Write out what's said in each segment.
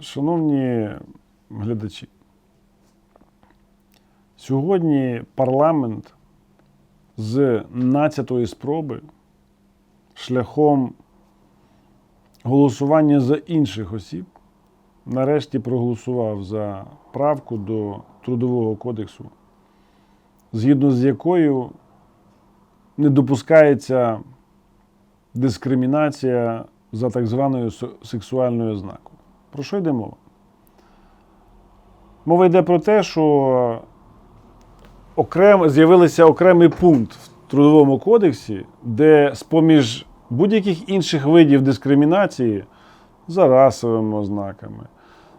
Шановні глядачі, сьогодні парламент з 12-ї спроби шляхом голосування за інших осіб нарешті проголосував за правку до Трудового кодексу, згідно з якою не допускається дискримінація за так званою сексуальною ознакою. Про що йде мова? Мова йде про те, що окрем, з'явився окремий пункт в Трудовому кодексі, де з-поміж будь-яких інших видів дискримінації за расовими ознаками,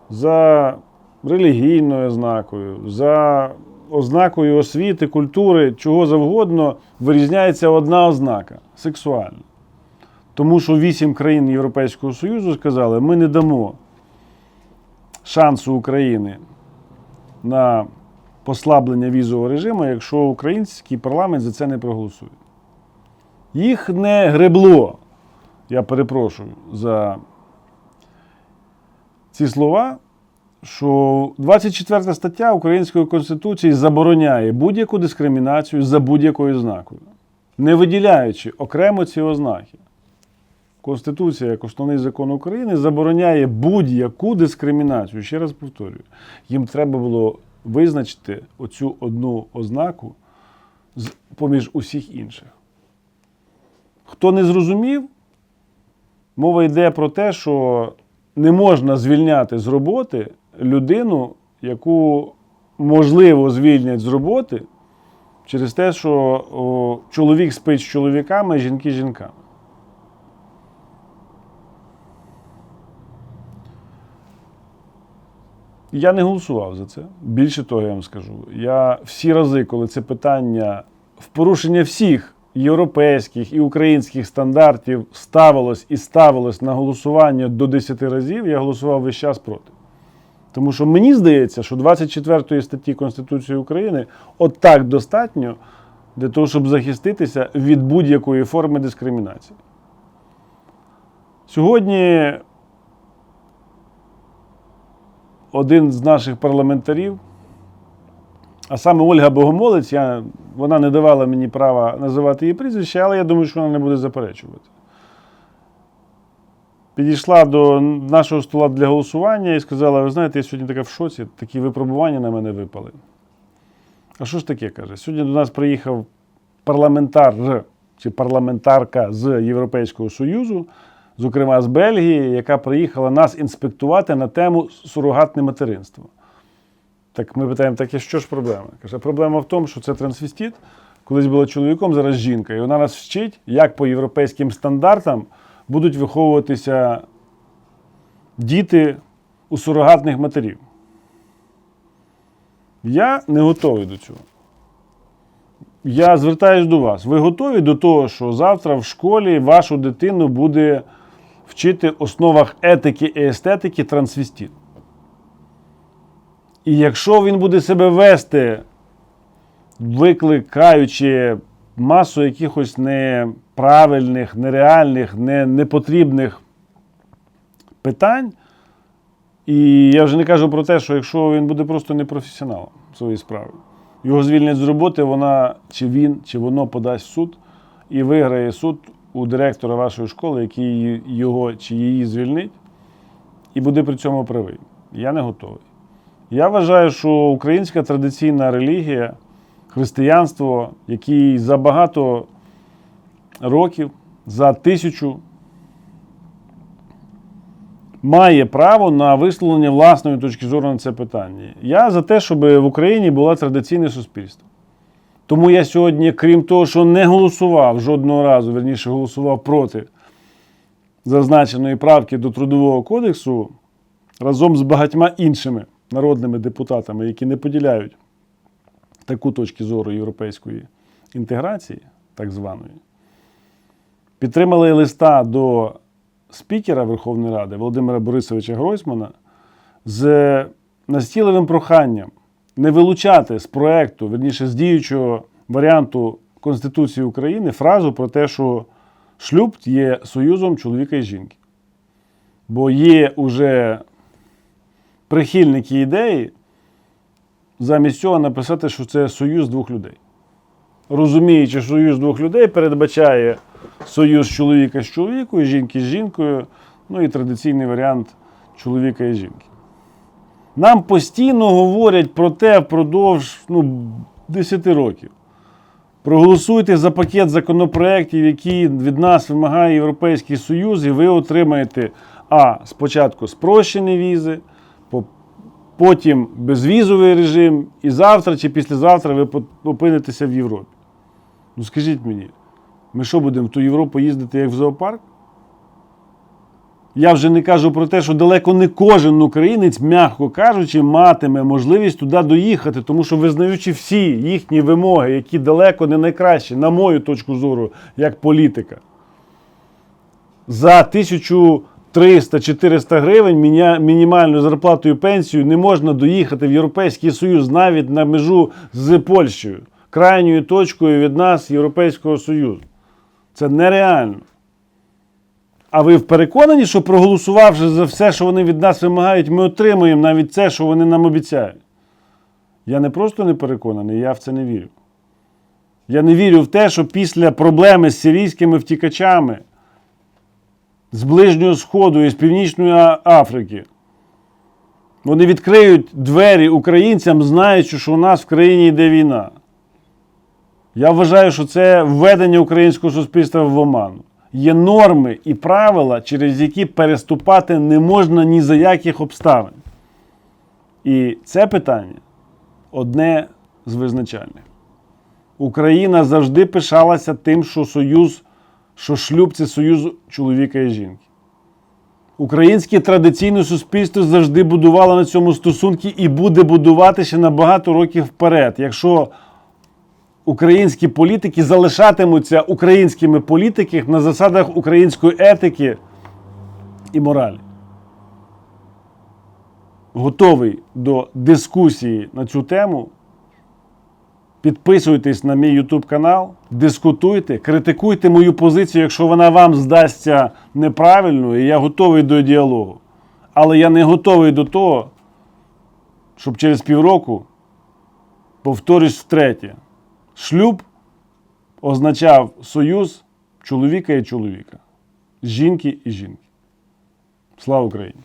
за релігійною ознакою, за ознакою освіти, культури, чого завгодно, вирізняється одна ознака сексуальна. Тому що вісім країн Європейського Союзу сказали, ми не дамо шансу України на послаблення візового режиму, якщо український парламент за це не проголосує. Їх не гребло, я перепрошую за ці слова, що 24 стаття Української Конституції забороняє будь-яку дискримінацію за будь-якою ознакою, не виділяючи окремо ці ознаки. Конституція, як основний закон України, забороняє будь-яку дискримінацію. Ще раз повторюю, їм треба було визначити оцю одну ознаку поміж усіх інших. Хто не зрозумів, мова йде про те, що не можна звільняти з роботи людину, яку можливо звільнять з роботи через те, що чоловік спить з чоловіками, жінки з жінками. Я не голосував за це. Більше того, я вам скажу. Я всі рази, коли це питання в порушення всіх європейських і українських стандартів ставилось і ставилось на голосування до 10 разів, я голосував весь час проти. Тому що мені здається, що 24 статті Конституції України от достатньо для того, щоб захиститися від будь-якої форми дискримінації. Сьогодні один з наших парламентарів, а саме Ольга Богомолець, я, вона не давала мені права називати її прізвище, але я думаю, що вона не буде заперечувати. Підійшла до нашого стола для голосування і сказала: ви знаєте, я сьогодні така в шоці, такі випробування на мене випали. А що ж таке каже? Сьогодні до нас приїхав парламентар чи парламентарка з Європейського Союзу, зокрема з Бельгії, яка приїхала нас інспектувати на тему сурогатне материнство. Так ми питаємо, так що ж проблема? Каже, проблема в тому, що це трансвестит, колись була чоловіком, зараз жінка. І вона нас вчить, як по європейським стандартам будуть виховуватися діти у сурогатних матерів. Я не готовий до цього. Я звертаюсь до вас. Ви готові до того, що завтра в школі вашу дитину буде вчити основах етики і естетики трансвестит? І якщо він буде себе вести, викликаючи масу якихось неправильних, нереальних, не, непотрібних питань, і я вже не кажу про те, що якщо він буде просто непрофесіоналом своєї справи, його звільнять з роботи, вона чи він, чи воно подасть в суд і виграє суд у директора вашої школи, який його чи її звільнить, і буде при цьому правий. Я не готовий. Я вважаю, що українська традиційна релігія, християнство, який за багато років, за тисячу, має право на висловлення власної точки зору на це питання. Я за те, щоб в Україні було традиційне суспільство. Тому я сьогодні, крім того, що не голосував жодного разу, верніше голосував проти зазначеної правки до Трудового кодексу разом з багатьма іншими народними депутатами, які не поділяють таку точки зору європейської інтеграції, так званої, підтримали листа до спікера Верховної Ради Володимира Борисовича Гройсмана з настійливим проханням не вилучати з проекту, верніше з діючого варіанту Конституції України фразу про те, що шлюб є союзом чоловіка і жінки. Бо є уже прихильники ідеї, замість цього написати, що це союз двох людей. Розуміючи, що союз двох людей передбачає союз чоловіка з чоловікою, жінки з жінкою, ну і традиційний варіант чоловіка і жінки. Нам постійно говорять про те впродовж ну, 10 років. Проголосуйте за пакет законопроєктів, які від нас вимагає Європейський Союз, і ви отримаєте А. Спочатку спрощені візи, потім безвізовий режим, і завтра чи післязавтра ви опинитеся в Європі. Ну скажіть мені, ми що будемо в ту Європу їздити як в зоопарк? Я вже не кажу про те, що далеко не кожен українець, м'яко кажучи, матиме можливість туди доїхати, тому що визнаючи всі їхні вимоги, які далеко не найкращі, на мою точку зору, як політика, за 1300-400 гривень міня- мінімальною зарплатою пенсію не можна доїхати в Європейський Союз навіть на межу з Польщею, крайньою точкою від нас Європейського Союзу. Це нереально. А ви переконані, що проголосувавши за все, що вони від нас вимагають, ми отримуємо навіть це, що вони нам обіцяють? Я не просто не переконаний, я в це не вірю. Я не вірю в те, що після проблеми з сирійськими втікачами з Ближнього Сходу і з Північної Африки вони відкриють двері українцям, знаючи, що у нас в країні йде війна. Я вважаю, що це введення українського суспільства в оману. Є норми і правила, через які переступати не можна ні за яких обставин. І це питання одне з визначальних. Україна завжди пишалася тим, що союз, що шлюб це союз чоловіка і жінки. Українське традиційне суспільство завжди будувало на цьому стосунки і буде будувати ще на багато років вперед. Якщо українські політики залишатимуться українськими політиками на засадах української етики і моралі. Готовий до дискусії на цю тему. Підписуйтесь на мій YouTube канал, дискутуйте, критикуйте мою позицію, якщо вона вам здасться неправильною, і я готовий до діалогу. Але я не готовий до того, щоб через півроку, повторюсь втретє, шлюб означав союз чоловіка і чоловіка, жінки і жінки. Слава Україні!